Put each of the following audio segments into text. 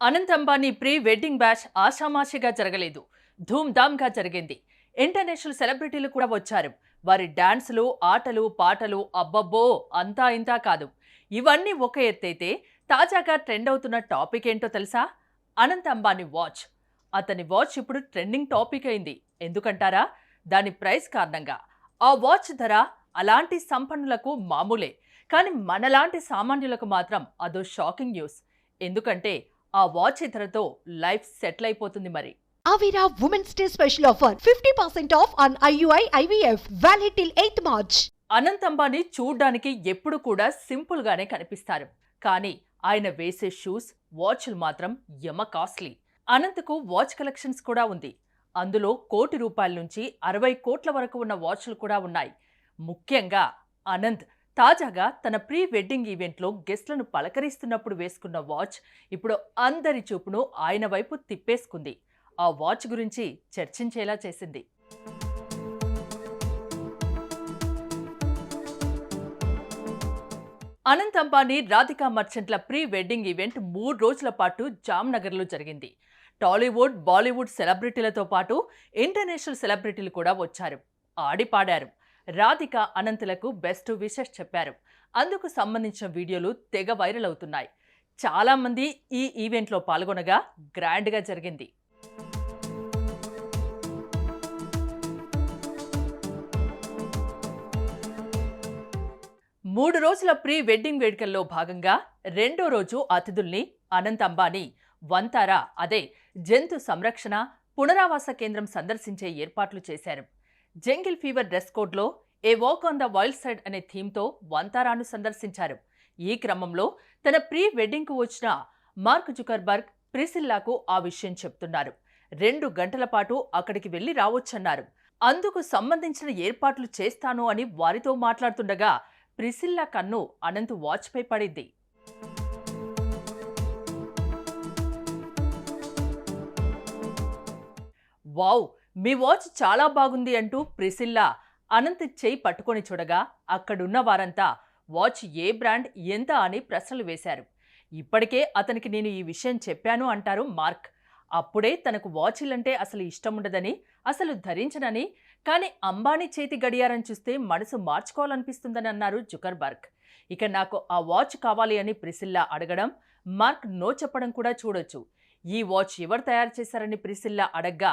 Anant Ambani pre wedding bash ఆషామాషిగా జరగలేదు. ధూమ్ధామ్గా జరిగింది. International సెలబ్రిటీలు కూడా వచ్చారు. వారి డాన్సులు ఆటలు పాటలు అబ్బబ్బో! అంతా ఇంతా కాదు. ఇవన్నీ ఒక ఎత్తైతే తాజాగా ట్రెండ్ అవుతున్న టాపిక్ ఏంటో తెలుసా? అనంత్ అంబానీ వాచ్. అతని వాచ్ ఇప్పుడు ట్రెండింగ్ టాపిక్ అయింది. ఎందుకంటారా? దాని ప్రైస్ కారణంగా. ఆ వాచ్ ధర అలాంటి సంపన్నులకు మామూలే. కానీ మనలాంటి సామాన్యులకు మాత్రం అదో షాకింగ్ న్యూస్. ఎందుకంటే ఆ వాచ్ ధరతో లైఫ్ సెటిల్ అయిపోతుంది మరి. Avira Women's Day special offer 50% off on IUI IVF valid till 8th March. Anant Ambani చూడ్డానికి ఎప్పుడు కూడా సింపుల్ గానే కనిపిస్తారు. కానీ ఆయన వేసే షూస్ వాచ్లు మాత్రం యమ కాస్ట్లీ. అనంత్కు వాచ్ కలెక్షన్స్ కూడా ఉంది. అందులో కోటి రూపాయల నుంచి అరవై కోట్ల వరకు ఉన్న వాచ్లు కూడా ఉన్నాయి. ముఖ్యంగా అనంత్ తాజాగా తన ప్రీ వెడ్డింగ్ ఈవెంట్లో గెస్ట్లను పలకరిస్తున్నప్పుడు వేసుకున్న వాచ్ ఇప్పుడు అందరి చూపును ఆయన వైపు తిప్పేసుకుంది. ఆ వాచ్ గురించి చర్చించేలా చేసింది. అనంత్ అంబానీ రాధికా మర్చెంట్ల ప్రీ వెడ్డింగ్ ఈవెంట్ మూడు రోజుల పాటు జామ్నగర్లో జరిగింది. టాలీవుడ్ బాలీవుడ్ సెలబ్రిటీలతో పాటు ఇంటర్నేషనల్ సెలబ్రిటీలు కూడా వచ్చారు. ఆడిపాడారు. రాధిక అనంతులకు బెస్ట్ విషెస్ చెప్పారు. అందుకు సంబంధించిన వీడియోలు తెగ వైరల్ అవుతున్నాయి. చాలామంది ఈ ఈవెంట్లో పాల్గొనగా గ్రాండ్గా జరిగింది. మూడు రోజుల ప్రీ వెడ్డింగ్ వేడుకల్లో భాగంగా రెండో రోజు అతిథుల్ని అనంత్ అంబానీ వంతారా అదే జంతు సంరక్షణ పునరావాస కేంద్రం సందర్శించే ఏర్పాట్లు చేశారు. జంగిల్ ఫీవర్ డ్రెస్ కోడ్లో a walk on the wild side అనే థీమ్తో వంతారాను సందర్శించారు. ఈ క్రమంలో తన ప్రీ వెడ్డింగ్కు వచ్చిన మార్క్ జుకర్బర్గ్ ప్రిసిల్లాకు ఆ విషయం చెప్తున్నారు. రెండు గంటల పాటు అక్కడికి వెళ్ళి రావచ్చన్నారు. అందుకు సంబంధించిన ఏర్పాట్లు చేస్తాను అని వారితో మాట్లాడుతుండగా ప్రిసిల్లా కన్ను అనంత్ వాచ్పై పడింది. వావ్! మీ వాచ్ చాలా బాగుంది అంటూ ప్రిసిల్లా అనంత్ చేయి పట్టుకొని చూడగా అక్కడున్న వారంతా వాచ్ ఏ బ్రాండ్ ఎంత అని ప్రశ్నలు వేశారు. ఇప్పటికే అతనికి నేను ఈ విషయం చెప్పాను అంటారు మార్క్. అప్పుడే తనకు వాచ్లంటే అసలు ఇష్టం ఉండదని అసలు ధరించనని కానీ అంబానీ చేతి గడియారం చూస్తే మనసు మార్చుకోవాలనిపిస్తుందని అన్నారు జుకర్బర్గ్. ఇక నాకు ఆ వాచ్ కావాలి అని ప్రిసిల్లా అడగడం మార్క్ నో చెప్పడం కూడా చూడొచ్చు. ఈ వాచ్ ఎవరు తయారు చేశారని ప్రిసిల్లా అడగ్గా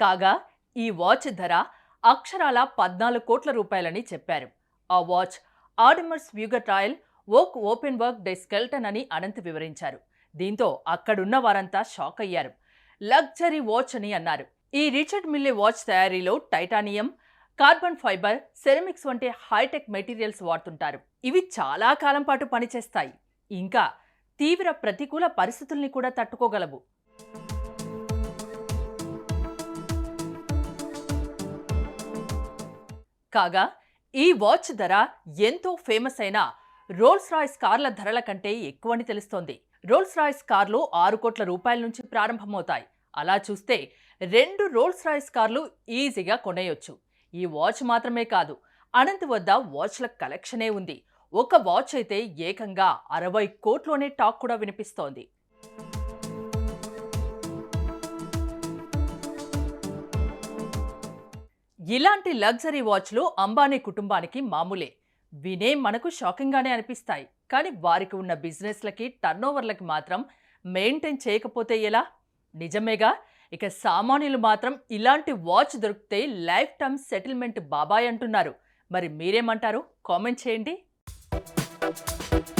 కాగా ఈ వాచ్ ధర అక్షరాల పద్నాలుగు కోట్ల రూపాయలని చెప్పారు. ఆ watch Audemars Piguet Royal Oak open work day skeleton అని అనంత్ వివరించారు. దీంతో అక్కడున్న వారంతా షాక్ అయ్యారు. లగ్జరీ వాచ్ అని అన్నారు. ఈ రిచర్డ్ మిల్లే వాచ్ తయారీలో టైటానియం కార్బన్ ఫైబర్ సెరమిక్స్ వంటి హైటెక్ మెటీరియల్స్ వాడుతుంటారు. ఇవి చాలా కాలం పాటు పనిచేస్తాయి. ఇంకా తీవ్ర ప్రతికూల పరిస్థితుల్ని కూడా తట్టుకోగలవు. కాగా ఈ వాచ్ ధర ఎంతో ఫేమస్ అయిన రోల్స్ రాయ్స్ కార్ల ధరల కంటే ఎక్కువని తెలుస్తోంది. రోల్స్ రాయ్స్ కార్లు ఆరు కోట్ల రూపాయల నుంచి ప్రారంభమవుతాయి. అలా చూస్తే రెండు రోల్స్ రాయ్స్ కార్లు ఈజీగా కొనేయొచ్చు. ఈ వాచ్ మాత్రమే కాదు అనంత్ వద్ద వాచ్ల కలెక్షనే ఉంది. ఒక వాచ్ అయితే ఏకంగా అరవై కోట్లోనే టాక్ కూడా వినిపిస్తోంది. ఇలాంటి లగ్జరీ వాచ్లు అంబానీ కుటుంబానికి మామూలే. వినే మనకు షాకింగ్గానే అనిపిస్తాయి. కానీ వారికి ఉన్న బిజినెస్లకి టర్నోవర్లకి మాత్రం మెయింటైన్ చేయకపోతే ఎలా? నిజమేగా? ఇక సామాన్యులు మాత్రం ఇలాంటి వాచ్ దొరికితే లైఫ్ టైమ్ సెటిల్మెంట్ బాబాయ్ అంటున్నారు. మరి మీరేమంటారు? కామెంట్ చేయండి. Thank you.